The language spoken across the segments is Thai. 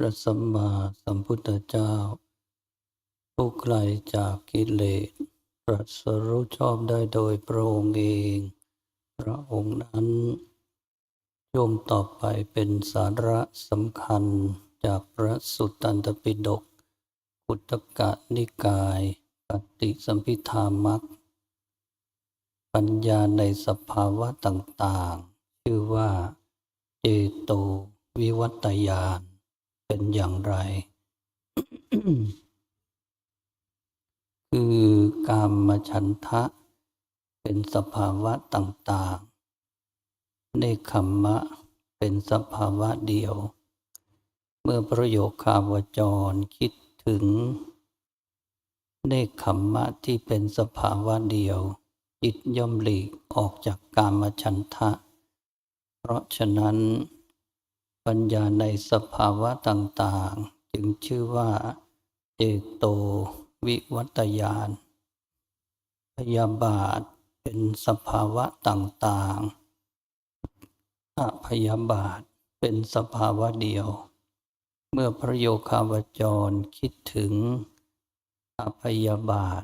พระสัมมาสัมพุทธเจ้า ผู้ไกลจากกิเลสตรัสรู้ชอบได้โดยพระองค์เอง พระองค์นั้นย่อมต่อไปเป็นสาระสำคัญจากพระสุตตันตปิฎกขุตกะนิกายปฏิสัมพิธามักปัญญาในสภาวะต่างๆ ชื่อว่าเจโตวิวัตยาน เป็นอย่างไร คือการมฉันทะ เป็นสภาวะต่างๆ ในคขมมะเป็นสภาวะเดียว เมื่อประโยคคาวจรคิดถึงในคขมมะที่เป็นสภาวะเดียว จิตย่อมหลีกออกจากกามฉันทะ เพราะฉะนั้น ปัญญาในสภาวะต่างๆ จึงชื่อว่าเจโตวิวัตยานพยาบาทเป็นสภาวะต่างๆอพยาบาทเป็นสภาวะเดียว เมื่อพระโยคาวจรคิดถึงอพยาบาท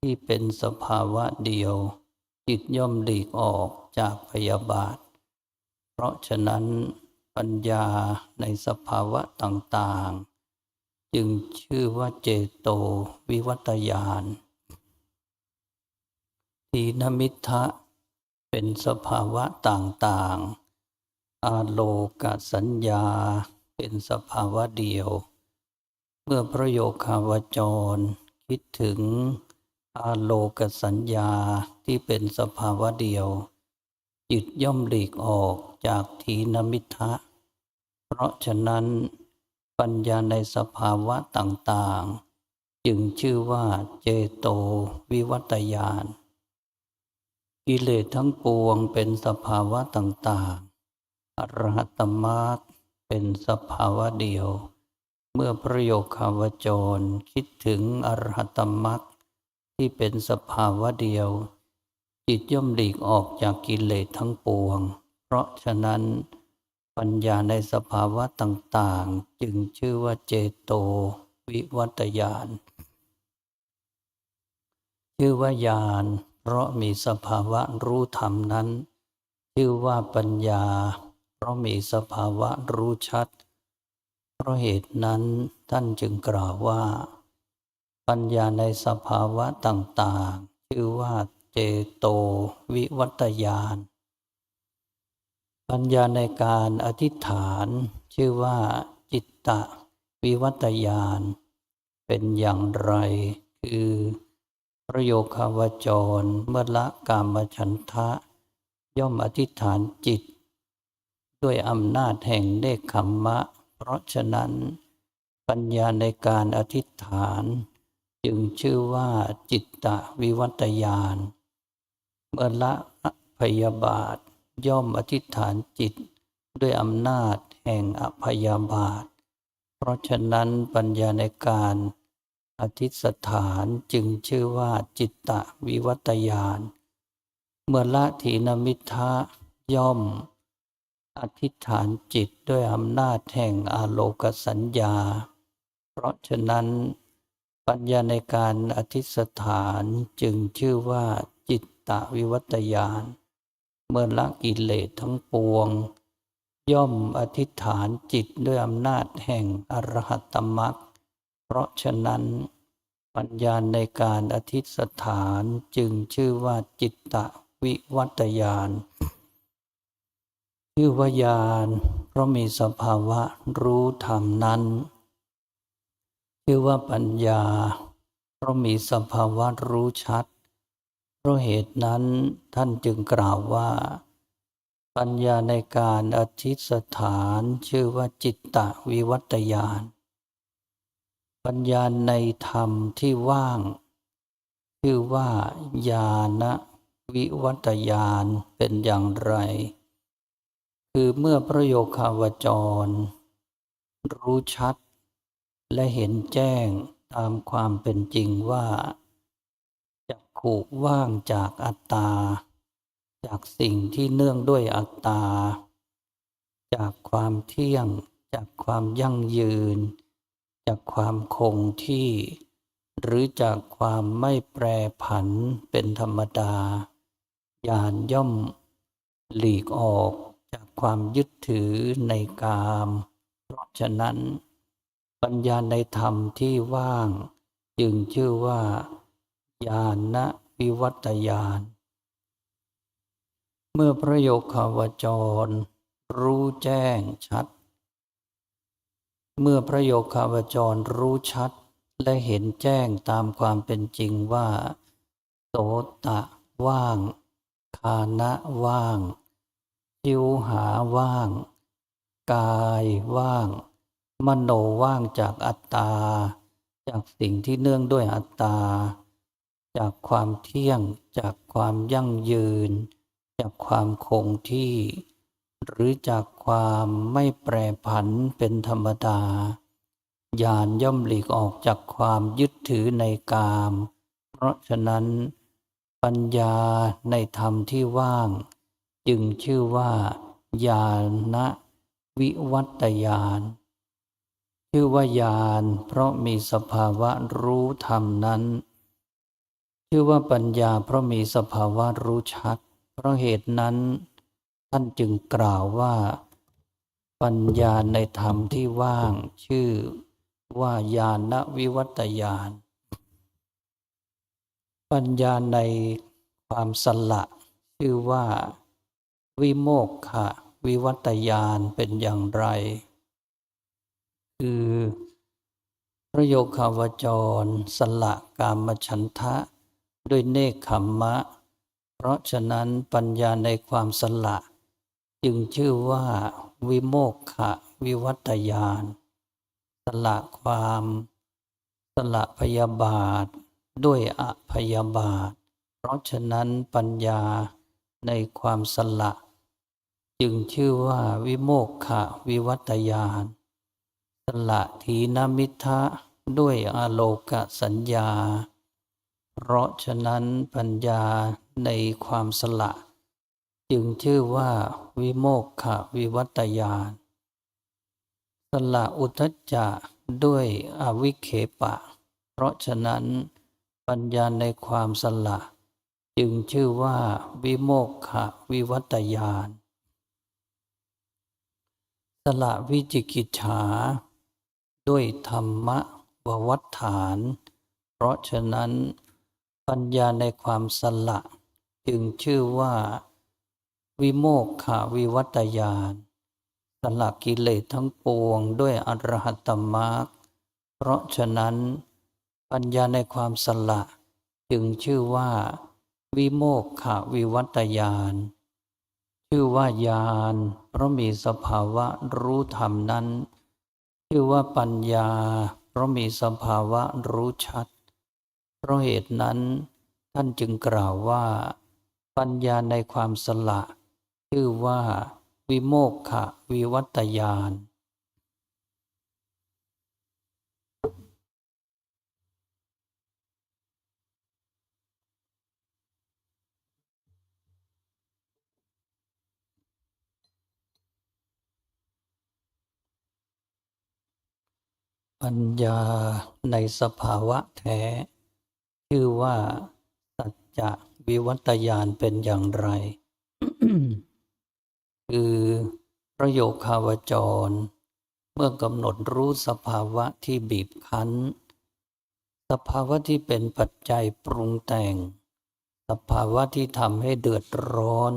ที่เป็นสภาวะเดียว จิตย่อมหลีกออกจากพยาบาท เพราะฉะนั้น ปัญญาในสภาวะต่างๆ จึงชื่อว่าเจโตวิวัตยานทีนมิทะเป็นสภาวะต่างๆ อาโลกสัญญาเป็นสภาวะเดียว เมื่อประโยคาวจรคิดถึงอาโลกสัญญาที่เป็นสภาวะเดียว จิตย่อมหลีกออกจากทีนมิทะ เพราะฉะนั้นปัญญาในสภาวะต่างๆ จึงชื่อว่าเจโตวิวัตยาน กิเลสทั้งปวงเป็นสภาวะต่างๆ อรหัตมรรคเป็นสภาวะเดียว เมื่อประโยคคาวจรคิดถึงอรหัตมรรคที่เป็นสภาวะเดียว จิตย่อมหลีกออกจากกิเลสทั้งปวง เพราะฉะนั้น ปัญญาในสภาวะต่างๆ จึงชื่อว่าเจโตวิวัตยาน ชื่อว่าญาณเพราะมีสภาวะรู้ธรรมนั้น ชื่อว่าปัญญา เพราะมีสภาวะรู้ชัด เพราะเหตุนั้นท่านจึงกล่าวว่า ปัญญาในสภาวะต่างๆ ชื่อว่า เจโตวิวัตยาน ปัญญาในการอธิษฐานชื่อว่าจิตตะวิวัตยาน เป็นอย่างไร คือประโยคาวจรเมื่อละกามฉันทะ ย่อมอธิษฐานจิต ด้วยอำนาจแห่งเนคขมมะ เพราะฉะนั้น ปัญญาในการอธิษฐาน จึงชื่อว่าจิตตวิวัตยาน เมื่อละพยาบาท ย่อมอธิษฐานจิตด้วยอำนาจแห่งอภยาบาท เพราะฉะนั้นปัญญาในการอธิษฐานจึงชื่อว่าจิตตวิวัตยาน เมื่อละถีนมิทะย่อม อธิษฐานจิตด้วยอำนาจแห่งอาโลกสัญญา เพราะฉะนั้นปัญญาในการอธิษฐานจึงชื่อว่าจิต ตวิวัตยาน เมื่อละกิเลสทั้งปวง ย่อมอธิษฐานจิตด้วยอำนาจแห่งอรหัตมรรคเพราะฉะนั้นปัญญาในการอธิษฐานจึงชื่อว่าจิตตวิวัตยานชื่อว่ายานเพราะมีสภาวะรู้ธรรมนั้น ชื่อว่าปัญญา เพราะมีสภาวะรู้ชัด เพราะเหตุนั้นท่านจึงกล่าวว่า ปัญญาในการอธิษฐานชื่อว่าจิตตวิวัตยาน ปัญญาในธรรมที่ว่าง ชื่อว่าญาณวิวัตยานเป็นอย่างไร คือเมื่อประโยคาวจร รู้ชัด และเห็นแจ้งตามความเป็นจริงว่า ขู่ว่างจากอัตตา จากสิ่งที่เนื่องด้วยอัตตา จากความเที่ยง จากความยั่งยืน จากความคงที่ หรือจากความไม่แปรผันเป็นธรรมดาญาณย่อม หลีกออกจากความยึดถือในกาม เพราะฉะนั้น ปัญญาในธรรมที่ว่าง จึงชื่อว่า ญาณวิวัตญาณเมื่อพระโยคาวจร รู้แจ้งชัด เมื่อพระโยคาวจรรู้ชัด และเห็นแจ้งตามความเป็นจริงว่าโสตะว่าง คานะว่างชิวหาว่าง กายว่าง มโนว่างจากอัตตา จากสิ่งที่เนื่องด้วยอัตตา จากความเที่ยงจากความยั่งยืน จากความคงที่ หรือจากความไม่แปรผันเป็นธรรมดาญาณย่อมหลีกออกจากความยึดถือในกาม เพราะฉะนั้นปัญญาในธรรมที่ว่าง จึงชื่อว่าญาณวิวัตญาณชื่อว่าญาณเพราะมีสภาวะรู้ธรรมนั้น ชื่อว่าปัญญาเพราะมีสภาวะรู้ชัด เพราะเหตุนั้นท่านจึงกล่าวว่า ปัญญาในธรรมที่ว่าง ชื่อว่าญาณวิวัตญาณปัญญาในความสละชื่อว่า วิโมกขะวิวัตญาณเป็นอย่างไร คือพระโยคาวจร สละกามฉันทะ ด้วยเนคขมมะ เพราะฉะนั้นปัญญาในความสละ จึงชื่อว่าวิโมกขะวิวัตญาณสละความ สละพยาบาท ด้วยอพยาบาท เพราะฉะนั้นปัญญาในความสละ จึงชื่อว่าวิโมกขะวิวัตญาณสละทีนมิทะด้วยอโลกสัญญา เพราะฉะนั้นปัญญาในความสละ จึงชื่อว่าวิโมกขวิวัตญาณสละอุทจจะด้วยอวิเคปะ เพราะฉะนั้นปัญญาในความสละ จึงชื่อว่าวิโมกขวิวัตญาณสละวิจิกิจฉา ด้วยธรรมะววัฏฐาน เพราะฉะนั้น ปัญญาในความสละ จึงชื่อว่า วิโมกขาวิวัตญาณสละกิเลสทั้งปวงด้วยอรหัตมรรคเพราะฉะนั้น ปัญญาในความสละ จึงชื่อว่า วิโมกขาวิวัตญาณชื่อว่าญาณเพราะมีสภาวะรู้ธรรมนั้น ชื่อว่าปัญญา เพราะมีสภาวะรู้ชัด เพราะเหตุนั้นท่านจึงกล่าวว่า ปัญญาในความสละ ชื่อว่า วิโมกขะวิวัตญาณปัญญาในสภาวะแท้ ชื่อว่าสัจจะวิวัตญาณเป็นอย่างไร คือประโยคาวจร เมื่อกำหนดรู้สภาวะที่บีบคั้น สภาวะที่เป็นปัจจัยปรุงแต่ง สภาวะที่ทำให้เดือดร้อน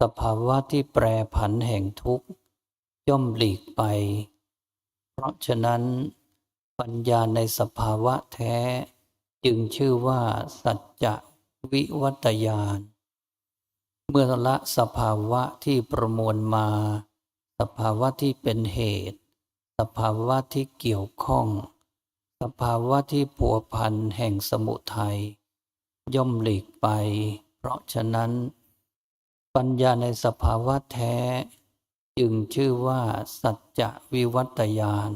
สภาวะที่แปรผันแห่งทุกข์ ย่อมหลีกไป เพราะฉะนั้นปัญญาในสภาวะแท้ จึงชื่อว่าสัจจะวิวัตญาณเมื่อละสภาวะที่ประมวลมา สภาวะที่เป็นเหตุ สภาวะที่เกี่ยวข้อง สภาวะที่ผัวพันแห่งสมุทัยย่อมหลีกไป เพราะฉะนั้น ปัญญาในสภาวะแท้ จึงชื่อว่าสัจจะวิวัตญาณ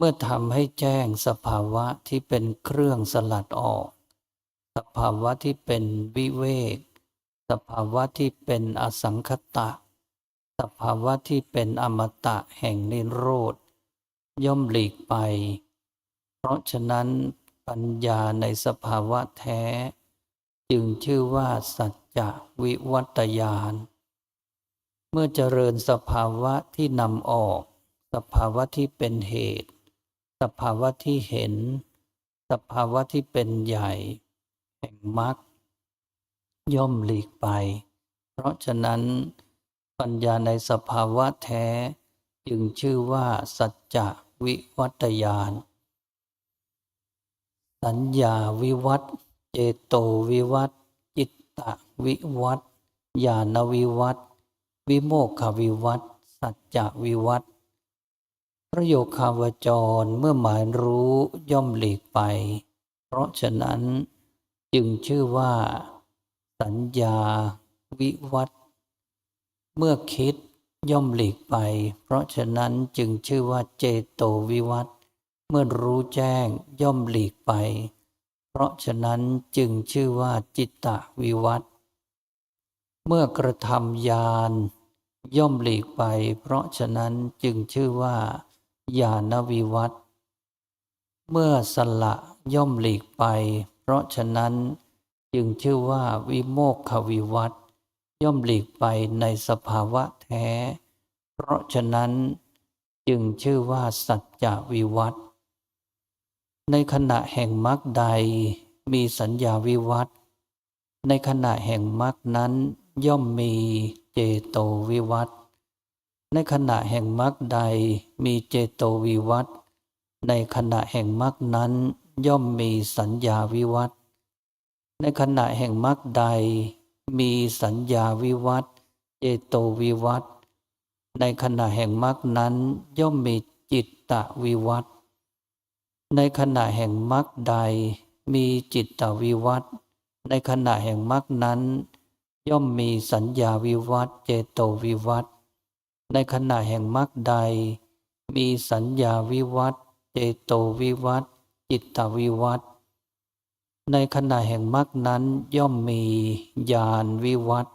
เมื่อทำให้แจ้งสภาวะที่เป็นเครื่องสลัดออก สภาวะที่เป็นวิเวก สภาวะที่เป็นอสังคตะ สภาวะที่เป็นอมตะแห่งนิโรธ ย่อมหลีกไป เพราะฉะนั้นปัญญาในสภาวะแท้ จึงชื่อว่าสัจจวิวัตยาน เมื่อเจริญสภาวะที่นำออก สภาวะที่เป็นเหตุ สภาวะที่เห็น สภาวะที่เป็นใหญ่ แห่งมรรคย่อมหลีกไป เพราะฉะนั้น ปัญญาในสภาวะแท้ จึงชื่อว่า สัจจวิวัตยาน สัญญาวิวัตเจโตวิวัตจิตตวิวัตญาณวิวัตวิโมกขวิวัตสัจจวิวัต ประโยคาวจรเมื่อหมายรู้ย่อมหลีกไป เพราะฉะนั้นจึงชื่อว่า สัญญา วิวัตเมื่อคิดย่อมหลีกไป เพราะฉะนั้นจึงชื่อว่าเจโตวิวัตเมื่อรู้แจ้งย่อมหลีกไป เพราะฉะนั้นจึงชื่อว่าจิตตวิวัตเมื่อกระทำญาณย่อมหลีกไป เพราะฉะนั้นจึงชื่อว่า ญาณวิวัตเมื่อสละย่อมหลีกไป เพราะฉะนั้นจึงชื่อว่าวิโมกขวิวัตย่อมหลีกไปในสภาวะแท้ เพราะฉะนั้นจึงชื่อว่าสัจจวิวัตในขณะแห่งมรรคใดมีสัญญาวิวัตในขณะแห่งมรรคนั้นย่อมมีเจโตวิวัต ในขณะแห่งมรรคใดมีเจโตวิวัตในขณะแห่งมรรคนั้นย่อมมีสัญญาวิวัตในขณะแห่งมรรคใดมีสัญญาวิวัตเจโตวิวัตในขณะแห่งมรรคนั้นย่อมมีจิตตวิวัตในขณะแห่งมรรคใดมีจิตตวิวัตในขณะแห่งมรรคนั้น ย่อมมีสัญญาวิวัตเจโตวิวัต ในขณะแห่งมรรคใด มีสัญญาวิวัตเจโตวิวัตจิตตวิวัตในขณะแห่งมรรคนั้นย่อมมีญาณวิวัต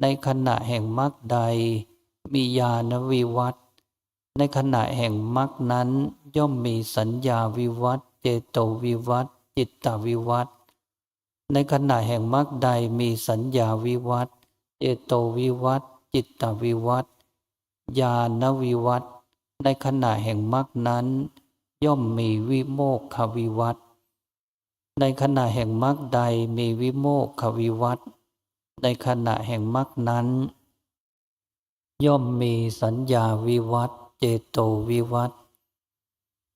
ในขณะแห่งมรรคใด มีญาณวิวัตในขณะแห่งมรรคนั้นย่อมมีสัญญาวิวัตเจโตวิวัตจิตตวิวัตในขณะแห่งมรรคใดมีสัญญาวิวัตเจโตวิวัตจิตตวิวัต ญาณวิวัตในขณะแห่งมรรคนั้น ย่อมมีวิโมกขวิวัตในขณะแห่งมรรคใดมีวิโมกขวิวัตในขณะแห่งมรรคนั้น ย่อมมีสัญญาวิวัตเจโตวิวัต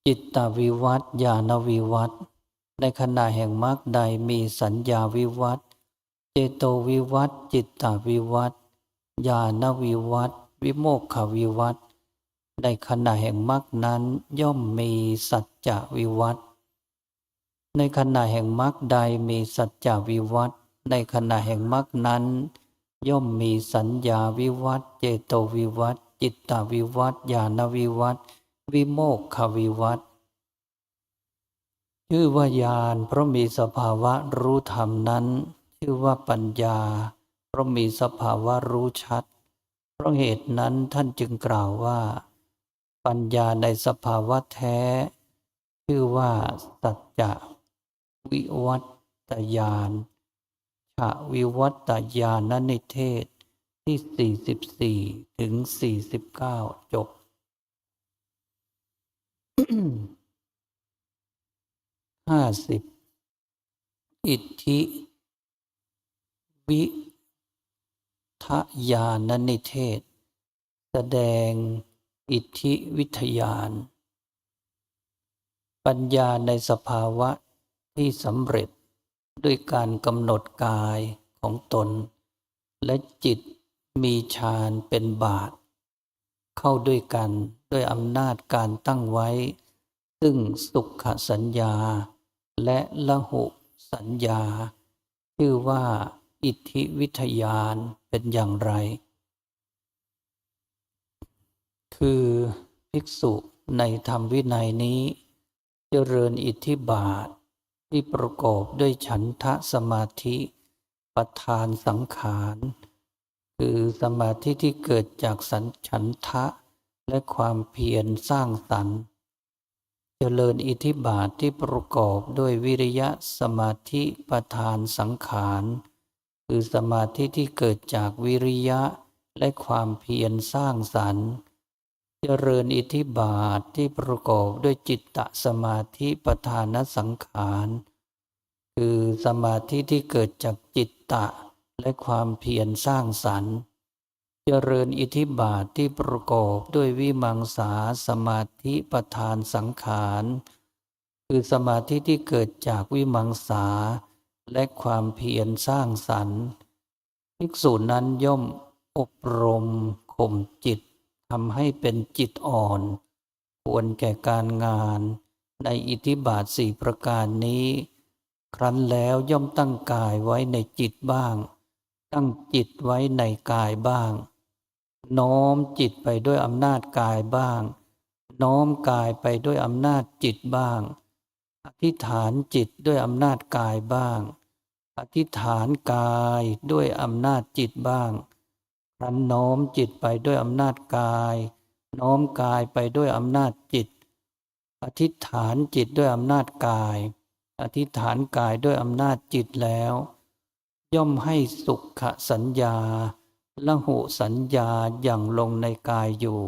จิตตวิวัตญาณวิวัตในขณะแห่งมรรคใดมีสัญญาวิวัตเจโตวิวัตจิตตวิวัตญาณวิวัต วิโมกขวิวัตในขณะแห่งมรรคนั้นย่อมมีสัจจวิวัตในขณะแห่งมรรคใดมีสัจจวิวัตในขณะแห่งมรรคนั้น ย่อมมีสัญญาวิวัตเจโตวิวัตจิตตวิวัตญาณวิวัตวิโมกขวิวัตชื่อว่าญาณเพราะมีสภาวะรู้ธรรมนั้น ชื่อว่าปัญญา เพราะมีสภาวะรู้ชัด เพราะเหตุนั้นท่านจึงกล่าวว่า ปัญญาในสภาวะแท้ ชื่อว่าสัจจะวิวัตยานฉะวิวัตยานนิเทศที่ 44 ถึง 49 จบห้าสิบอิทธิ วิ ทยานนิเทศ แสดงอิทธิวิทยาน ปัญญาในสภาวะที่สำเร็จด้วยการกำหนดกายของตน และจิตมีฌานเป็นบาท เข้าด้วยกันด้วยอำนาจการตั้งไว้ ซึ่งสุขสัญญา และละหุสัญญา ชื่อว่าอิทธิวิทยาน เป็นอย่างไร คือภิกษุในธรรมวินัยนี้เจริญอิทธิบาทที่ประกอบด้วยฉันทะสมาธิประธานสังขาร คือสมาธิที่เกิดจากสันฉันทะและความเพียรสร้างสรรค์เจริญอิทธิบาทที่ประกอบด้วยวิริยะสมาธิประธานสังขาร คือสมาธิที่เกิดจากวิริยะและความเพียรสร้างสรรค์เจริญอิทธิบาทที่ประกอบด้วยจิตตสมาธิประธานสังขาร คือสมาธิที่เกิดจากจิตตะและความเพียรสร้างสรรค์ เจริญอิทธิบาทที่ประกอบด้วยวิมังสาสมาธิประธานสังขาร คือสมาธิที่เกิดจากวิมังสา และความเพียรสร้างสรรค์ภิกษุนั้นย่อมอบรมข่มจิตทำให้เป็นจิตอ่อน ควรแก่การงานในอิทธิบาทสี่ประการนี้ ครั้นแล้วย่อมตั้งกายไว้ในจิตบ้าง ตั้งจิตไว้ในกายบ้าง น้อมจิตไปด้วยอำนาจกายบ้าง น้อมกายไปด้วยอำนาจจิตบ้าง อธิษฐานจิตด้วยอำนาจกายบ้าง อธิษฐานกายด้วยอำนาจจิตบ้างครั้นน้อมจิตไปด้วยอำนาจกาย น้อมกายไปด้วยอำนาจจิต อธิษฐานจิตด้วยอำนาจกาย อธิษฐานกายด้วยอำนาจจิตแล้ว ย่อมให้สุขสัญญาละหุสัญญาอย่างลงในกายอยู่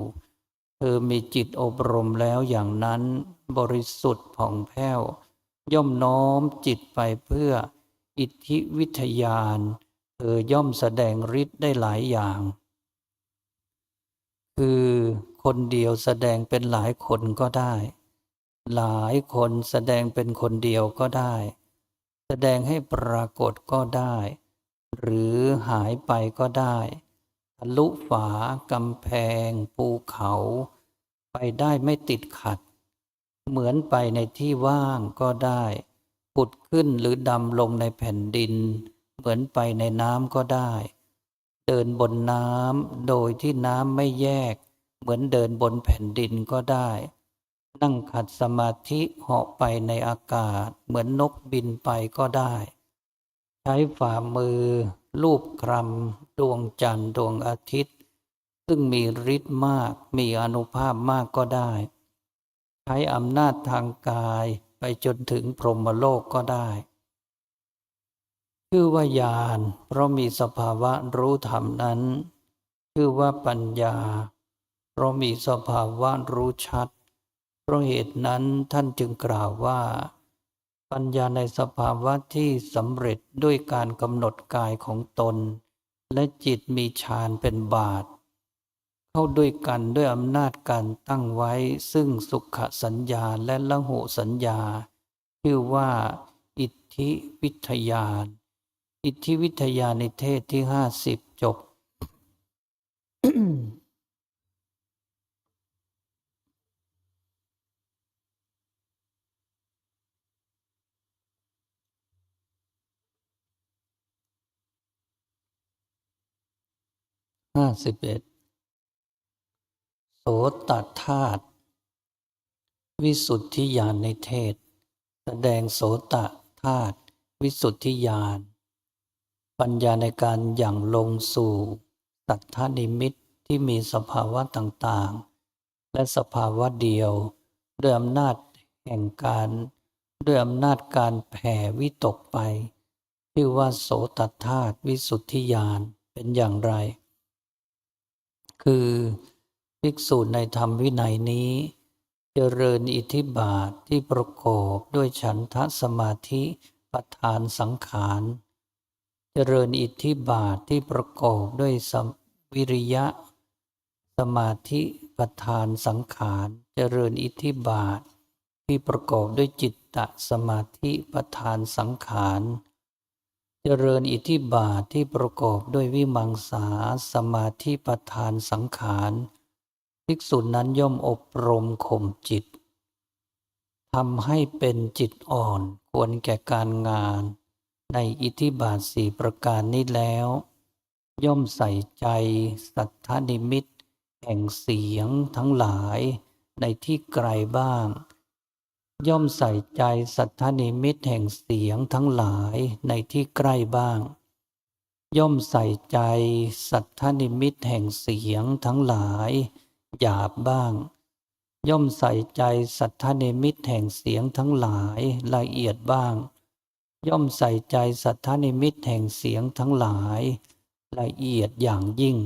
เธอมีจิตอบรมแล้วอย่างนั้น บริสุทธิ์ผ่องแผ้ว ย่อมน้อมจิตไปเพื่อ อิทธิวิทยาน เธอย่อมแสดงฤทธิ์ได้หลายอย่าง คือคนเดียวแสดงเป็นหลายคนก็ได้ หลายคนแสดงเป็นคนเดียวก็ได้ แสดงให้ปรากฏก็ได้ หรือหายไปก็ได้ทะลุฝากำแพง ภูเขา ไปได้ไม่ติดขัด เหมือนไปในที่ว่างก็ได้ ปุดขึ้นหรือดำลงในแผ่นดิน เหมือนไปในน้ำก็ได้ เดินบนน้ำโดยที่น้ำไม่แยก เหมือนเดินบนแผ่นดินก็ได้ นั่งขัดสมาธิเหาะไปในอากาศ เหมือนนกบินไปก็ได้ ใช้ฝ่ามือ ลูบคลำดวงจันทร์ดวงอาทิตย์ ซึ่งมีฤทธิ์มากมีอนุภาพมากก็ได้ ใช้อำนาจทางกาย ไปจนถึงพรหมโลกก็ได้ ชื่อว่าญาณเพราะมีสภาวะรู้ธรรมนั้น ชื่อว่าปัญญา เพราะมีสภาวะรู้ชัด เพราะเหตุนั้นท่านจึงกล่าวว่า ปัญญาในสภาวะที่สำเร็จด้วยการกำหนดกายของตน และจิตมีฌานเป็นบาท เข้าด้วยกันด้วยอำนาจการตั้งไว้ ซึ่งสุขสัญญาและละหุสัญญา ชื่อว่า อิทธิวิทยานอิทธิวิทยาในเทศที่ห้าสิบจบ ห้าสิบเอ็ด โสตธาตุวิสุทธิญาณในเทศ แสดงโสตธาตุวิสุทธิญาณปัญญาในการอย่างลงสู่สัทธานิมิตที่มีสภาวะต่างๆ และสภาวะเดียวด้วยอำนาจแห่งการด้วยอำนาจการแผ่วิตกไปชื่อว่าโสตธาตุวิสุทธิญาณเป็นอย่างไร คือ ภิกษุในธรรมวินัยนี้ เจริญอิทธิบาทที่ประกอบด้วยฉันทะสมาธิประธานสังขาร เจริญอิทธิบาทที่ประกอบด้วยสมวิริยะ สมาธิประธานสังขาร เจริญอิทธิบาทที่ประกอบด้วยจิตตสมาธิประธานสังขารเจริญอิทธิบาทที่ประกอบด้วยวิมังสาสมาธิประธานสังขาร ภิกษุนั้นย่อมอบรมข่มจิตทำให้เป็นจิตอ่อนควรแก่การงานในอิทธิบาทสี่ประการนี้แล้ว ย่อมใส่ใจสัทธนิมิต แห่งเสียงทั้งหลายในที่ไกลบ้าง ย่อมใส่ใจสัทธนิมิตแห่งเสียงทั้งหลายในที่ใกล้บ้าง ย่อมใส่ใจสัทธนิมิตแห่งเสียงทั้งหลาย หยาบบ้าง ย่อมใส่ใจสัทธนิมิตแห่งเสียงทั้งหลายละเอียดบ้าง ย่อมใส่ใจสัทธนิมิตแห่งเสียงทั้งหลาย ละเอียดอย่างยิ่ง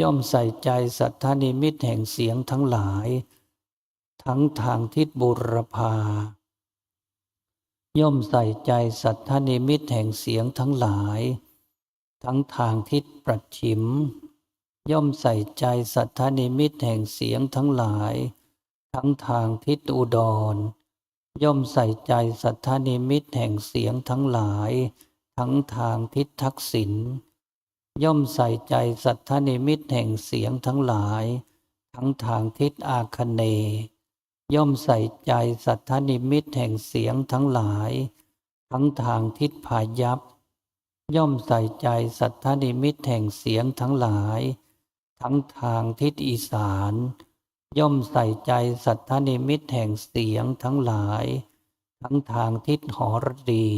ย่อมใส่ใจสัทธนิมิตแห่งเสียงทั้งหลาย ทั้งทางทิศบุรพาย่อมใส่ใจสัทธนิมิตแห่งเสียงทั้งหลาย ทั้งทางทิศประชิม ย่อมใส่ใจสัทธนิมิตแห่งเสียงทั้งหลาย ทั้งทางทิศอุดร ย่อมใส่ใจสัทธนิมิตแห่งเสียงทั้งหลาย ทั้งทางทิศทักษิณย่อมใส่ใจสัทธนิมิตแห่งเสียงทั้งหลาย ทั้งทางทิศอาคเน ย่อมใส่ใจสัทธนิมิตแห่งเสียงทั้งหลาย ทั้งทางทิศพายัพย่อมใส่ใจสัทธนิมิตแห่งเสียงทั้งหลาย ทั้งทางทิศอีสาน ย่อมใส่ใจสัทธนิมิตแห่งเสียงทั้งหลาย ทั้งทางทิศหอรดี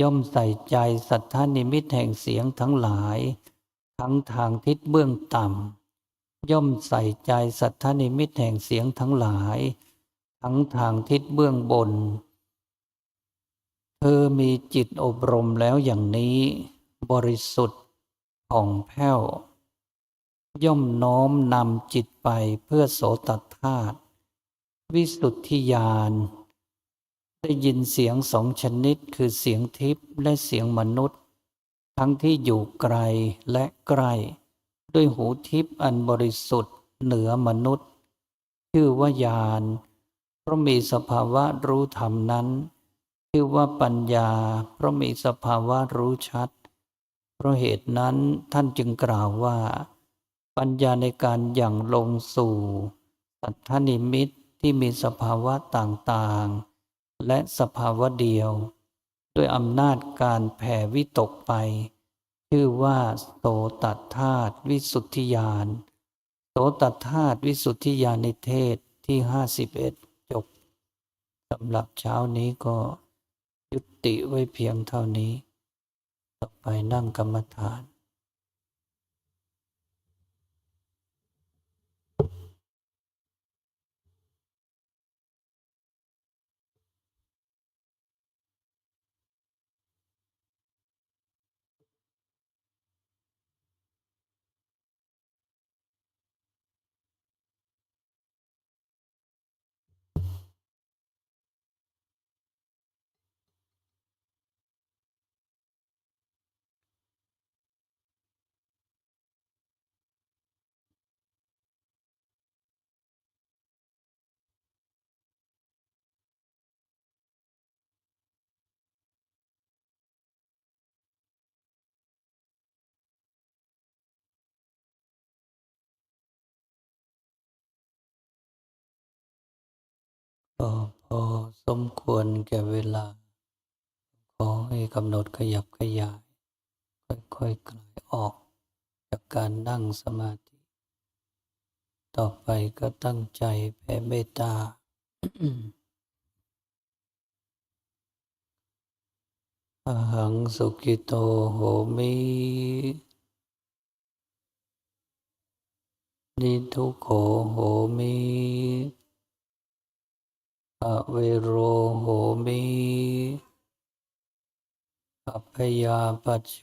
ย่อมใส่ใจสัทธนิมิตแห่งเสียงทั้งหลาย ทั้งทางทิศเบื้องต่ำย่อมใส่ใจสัทธนิมิตแห่งเสียงทั้งหลาย ทั้งทางทิศเบื้องบน เธอมีจิตอบรมแล้วอย่างนี้ บริสุทธิ์ผ่องแผ้ว ย่อมน้อมนำจิตไปเพื่อโสตธาตุวิสุทธิญาณได้ยินเสียงสองชนิดคือเสียงทิพย์และเสียงมนุษย์ ทั้งที่อยู่ไกลและใกล้ ด้วยหูทิพย์อันบริสุทธิ์เหนือมนุษย์ ชื่อว่าญาณเพราะมีสภาวะรู้ธรรมนั้น ชื่อว่าปัญญา เพราะมีสภาวะรู้ชัด เพราะเหตุนั้นท่านจึงกล่าวว่า ปัญญาในการอย่างลงสู่สัทธนิมิตที่มีสภาวะต่างๆ และสภาวะเดียว ด้วยอำนาจการแผ่วิตกไป ชื่อว่าโสตธาตุวิสุทธิญาณโสตธาตุวิสุทธิญาณิเทศที่ห้าสิบเอ็ดจบสำหรับเช้านี้ก็ยุติไว้เพียงเท่านี้ ต่อไปนั่งกรรมฐาน ก็พอสมควรแก่เวลา ขอให้กำหนดขยับขยาย ค่อยๆคลายออกจากการนั่งสมาธิ ต่อไปก็ตั้งใจแผ่เมตตาอหังสุกิโตโหมิ นิทุโขโหมิ อเวโรโหมิอัพยาปัจโช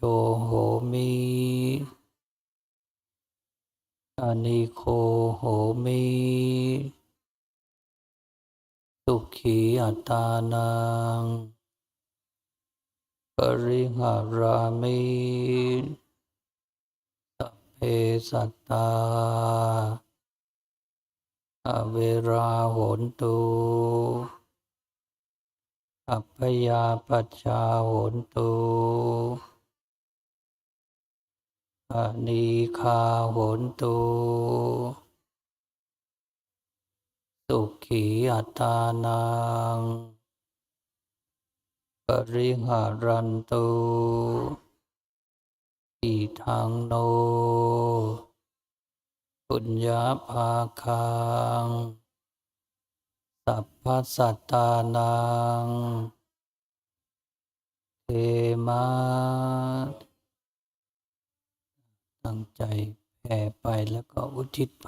โหมิอนิโคโหมิสุขีอัตานังปริหารามิสัพเพสัตตา อเวราโหนตุอัพยาปัจชาโหนตุอนิคาโหนตุสุขีอัตานัง ปริหารันตุอิทังโน ปุญญาภาคัง สัพพสัตตานัง เทมาตั้งใจแผ่ไปแล้วก็อุทิศไป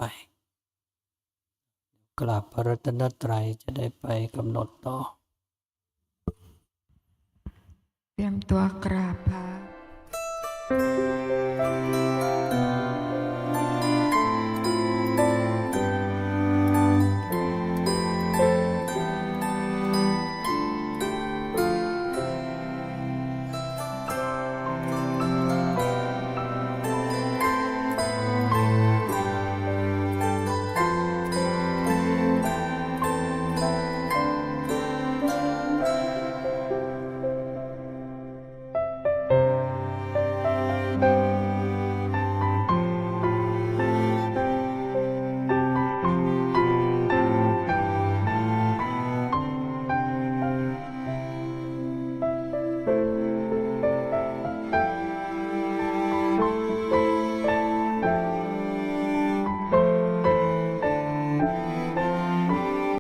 กราบพระรัตนตรัยจะได้ไปกำหนดต่อ เตรียมตัวกราบพระ